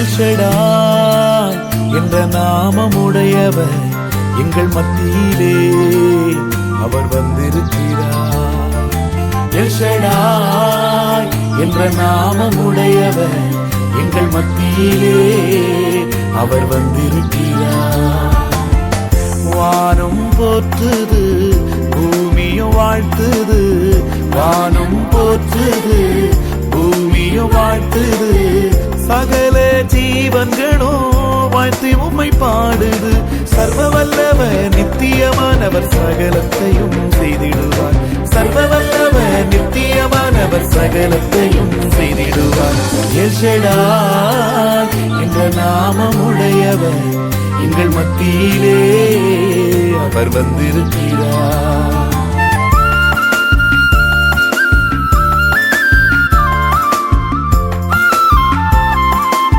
El Shaddai என்ற நாமமுடையவர் எங்கள் மத்தியிலே. அவர் வந்திருக்கிறார். எல்ஷடாய் என்ற நாமமுடையவர் எங்கள் மத்தியிலே. அவர் வந்திருக்கிறார். வானம் போற்றுது பூமியும் வாழ்த்துது. வானம் போற்றுது பூமியும் வாழ்த்துது. சகலே ஜீவன்களும் வாழ்த்தி உம்மை பாடுது சர்வ வல்லவர் நித்தியமானவர் சகலத்தையும் செய்திடுவார் சர்வ வல்லவர் நித்தியமானவர் சகலத்தையும் செய்திடுவார் எல்ஷடாய் என்ற நாமமுடையவர் எங்கள் மத்தியிலே அவர் வந்திருக்கிறார்